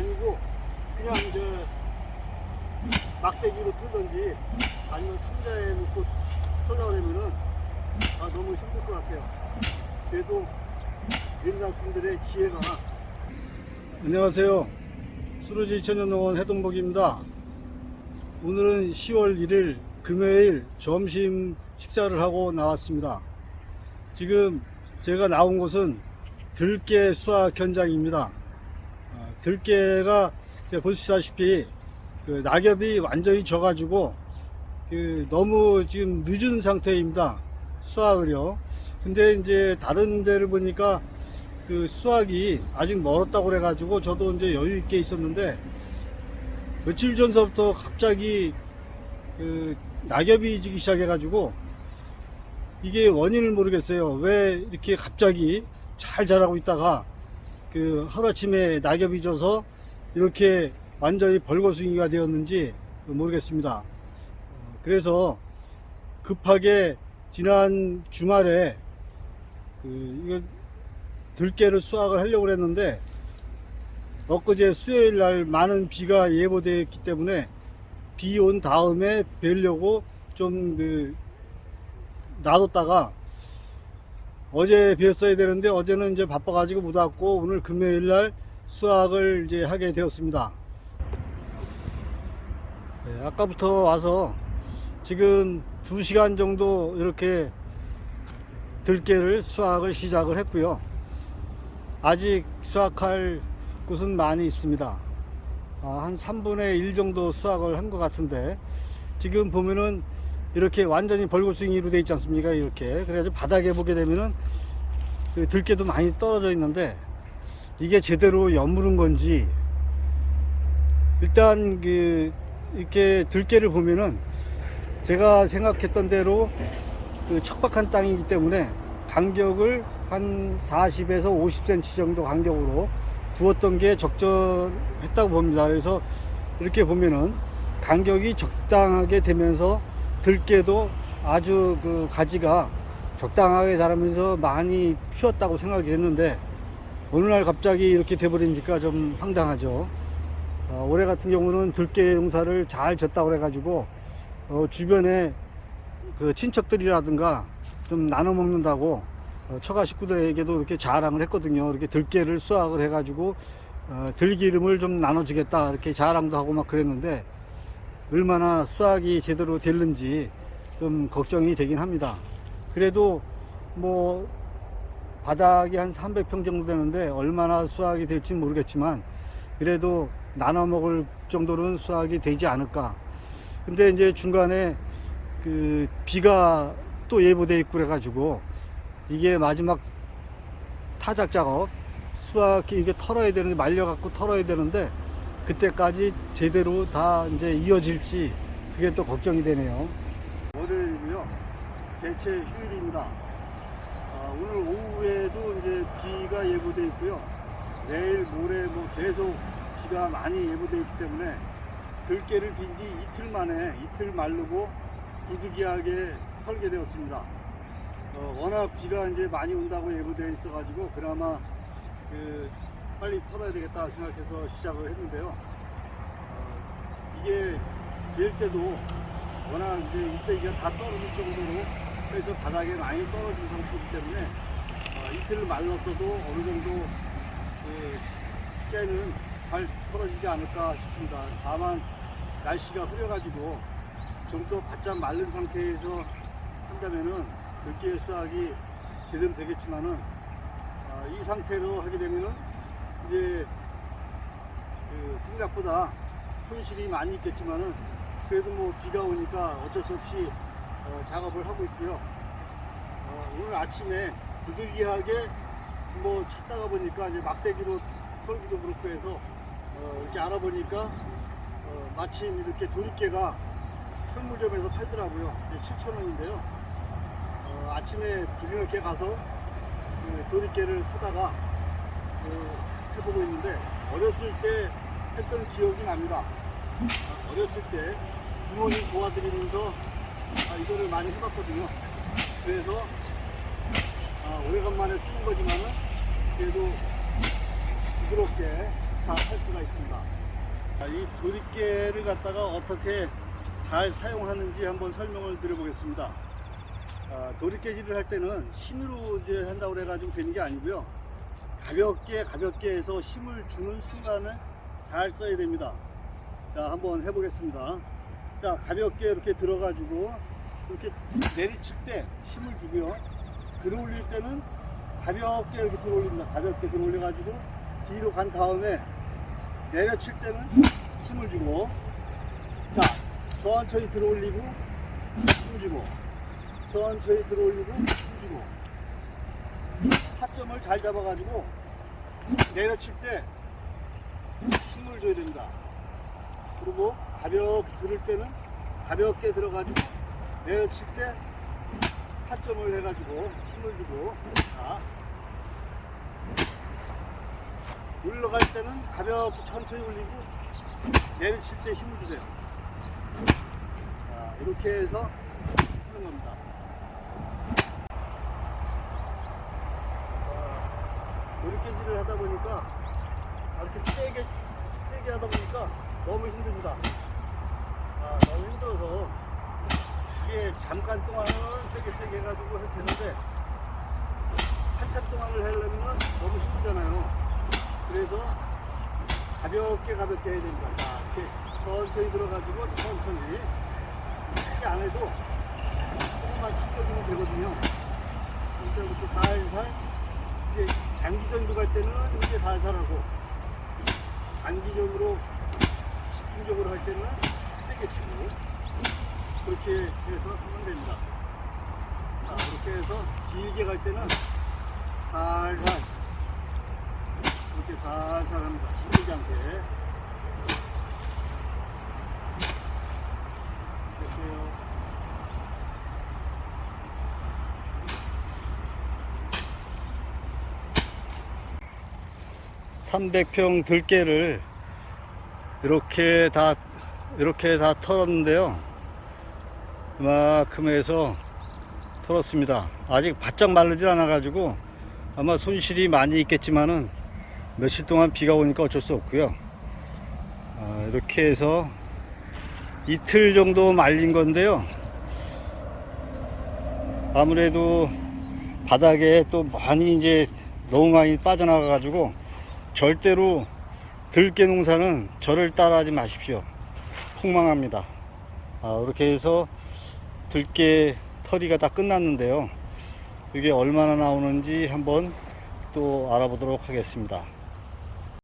아니고 그냥 이제 막대기로 틀든지 아니면 상자에 놓고 털려고 그러면은 아, 너무 힘들 것 같아요. 그래도 분들의 지혜가 안녕하세요. 수로지 천연농원 해동복입니다. 오늘은 10월 1일 금요일 점심 식사를 하고 나왔습니다. 지금 제가 나온 곳은 들깨 수확 현장입니다. 어, 들깨가 보시다시피 그 낙엽이 완전히 져가지고 그 너무 지금 늦은 상태입니다. 수확을요. 근데 이제 다른 데를 보니까 그 수확이 아직 멀었다고 그래가지고 저도 이제 여유 있게 있었는데 며칠 전서부터 갑자기 그 낙엽이 지기 시작해가지고 이게 원인을 모르겠어요. 왜 이렇게 갑자기 잘 자라고 있다가 그 하루아침에 낙엽이 져서 이렇게 완전히 벌거숭이가 되었는지 모르겠습니다. 어, 그래서 급하게 지난 주말에 그 이거 들깨를 수확을 하려고 했는데 엊그제 수요일 날 많은 비가 예보되어 있기 때문에 비 온 다음에 뵈려고 좀 그 놔뒀다가 어제 뵀어야 되는데 어제는 이제 바빠가지고 못 왔고 오늘 금요일 날 수확을 이제 하게 되었습니다. 네, 아까부터 와서 지금 2시간 정도 이렇게 들깨를 수확을 시작을 했고요. 아직 수확할 곳은 많이 있습니다. 아, 한 3분의 1 정도 수확을 한 것 같은데 지금 보면은 이렇게 완전히 벌고숭이로 되어 있지 않습니까? 이렇게 그래가지고 바닥에 보게 되면은 그 들깨도 많이 떨어져 있는데 이게 제대로 여무른 건지 일단 그 이렇게 들깨를 보면은 제가 생각했던 대로 그 척박한 땅이기 때문에 간격을 한 40에서 50cm 정도 간격으로 두었던 게 적절했다고 봅니다. 그래서 이렇게 보면은 간격이 적당하게 되면서 들깨도 아주 그 가지가 적당하게 자라면서 많이 피었다고 생각이 했는데 어느 날 갑자기 이렇게 돼버리니까 좀 황당하죠. 어, 올해 같은 경우는 들깨 농사를 잘 졌다고 그래가지고 어, 주변에 그 친척들이라든가 좀 나눠 먹는다고 어, 처가 식구들에게도 이렇게 자랑을 했거든요. 이렇게 들깨를 수확을 해가지고 어, 들기름을 좀 나눠주겠다 이렇게 자랑도 하고 막 그랬는데 얼마나 수확이 제대로 될는지 좀 걱정이 되긴 합니다. 그래도 뭐 바닥이 한 300평 정도 되는데 얼마나 수확이 될지 모르겠지만 그래도 나눠 먹을 정도는 수확이 되지 않을까. 근데 이제 중간에 그 비가 또 예보돼 있고 그래가지고 이게 마지막 타작 작업 수확이 이게 털어야 되는데 말려갖고 털어야 되는데 그때까지 제대로 다 이제 이어질지 그게 또 걱정이 되네요. 월요일이고요. 대체 휴일입니다. 아, 오늘 오후에도 이제 비가 예보돼 있고요. 내일 모레 뭐 계속 비가 많이 예보돼 있기 때문에 들깨를 빈 지 이틀 만에 이틀 마르고 부득이하게 털게 되었습니다. 어, 워낙 비가 이제 많이 온다고 예보되어 있어가지고 그나마 그 빨리 털어야 되겠다 생각해서 시작을 했는데요. 어, 이게 될 때도 워낙 이제 잎사귀가 다 떨어질 정도로 해서 바닥에 많이 떨어진 상태이기 때문에 어, 이틀을 말랐어도 어느 정도 그 깨는 잘 털어지지 않을까 싶습니다. 다만 날씨가 흐려가지고 좀 더 바짝 마른 상태에서 한다면은 들깨 수확이 제대로 되겠지만은 아, 이 상태로 하게 되면은 이제 그 생각보다 손실이 많이 있겠지만은 그래도 뭐 비가 오니까 어쩔 수 없이 어, 작업을 하고 있고요. 어, 오늘 아침에 부득이하게 뭐 찾다가 보니까 이제 막대기로 털기도 그렇고 해서 어, 이렇게 알아보니까 어, 마침 이렇게 도리깨가 철물점에서 팔더라고요. 7,000원인데요. 어, 아침에 비닐게 가서 그 도리깨를 사다가 그 해보고 있는데 어렸을 때 했던 기억이 납니다. 아, 어렸을 때 부모님 도와드리면서 아, 이거를 많이 해봤거든요. 그래서 아, 오래간만에 쓰는 거지만은 그래도 부드럽게 다할 수가 있습니다. 자, 이 조립개를 갖다가 어떻게 잘 사용하는지 한번 설명을 드려보겠습니다. 아, 도리깨질을 할 때는 힘으로 이제 한다고 그래가지고 되는 게 아니고요. 가볍게 가볍게 해서 힘을 주는 순간을 잘 써야 됩니다. 자, 한번 해보겠습니다. 자, 가볍게 이렇게 들어가지고 이렇게 내리칠 때 힘을 주고요. 들어올릴 때는 가볍게 이렇게 들어올립니다. 가볍게 들어올려가지고 뒤로 간 다음에 내려칠 때는 힘을 주고 자, 천천히 들어올리고 힘 주고 천천히 들어올리고 힘 주고 타점을 잘 잡아가지고 내려칠 때 힘을 줘야 됩니다. 그리고 가볍게 들을 때는 가볍게 들어가지고 내려칠 때 타점을 해가지고 힘을 주고 자 올라갈 때는 가볍게 천천히 올리고 내려칠 때 힘을 주세요. 자 이렇게 해서 하는 겁니다. 노릇개질을 하다 보니까 이렇게 세게 세게 하다 보니까 너무 힘듭니다. 아, 너무 힘들어서 이게 잠깐 동안은 세게 세게 해가지고 해도 되는데 한참 동안을 하려면 너무 힘들잖아요. 그래서 가볍게 가볍게 해야 됩니다. 자, 이렇게 천천히 들어가지고 천천히 세게 안 해도 조금만 축여주면 되거든요. 이제부터 살살 이제 장기전도 갈 때는 이제 살살 하고 단기적으로 집중적으로 할 때는 세게 치고 그렇게 해서 하면 됩니다. 자, 그렇게 해서 길게 갈 때는 살살 이렇게 살살 합니다. 힘들지 않게. 됐어요. (300평) 들깨를 이렇게 다 이렇게 다 털었는데요. 이만큼 해서 털었습니다. 아직 바짝 마르질 않아 가지고 아마 손실이 많이 있겠지만은 며칠 동안 비가 오니까 어쩔 수 없고요. 아, 이렇게 해서 이틀 정도 말린 건데요. 아무래도 바닥에 또 많이 이제 너무 많이 빠져나가 가지고 절대로 들깨 농사는 저를 따라하지 마십시오. 폭망합니다. 아, 이렇게 해서 들깨 털이가 다 끝났는데요. 이게 얼마나 나오는지 한번 또 알아보도록 하겠습니다.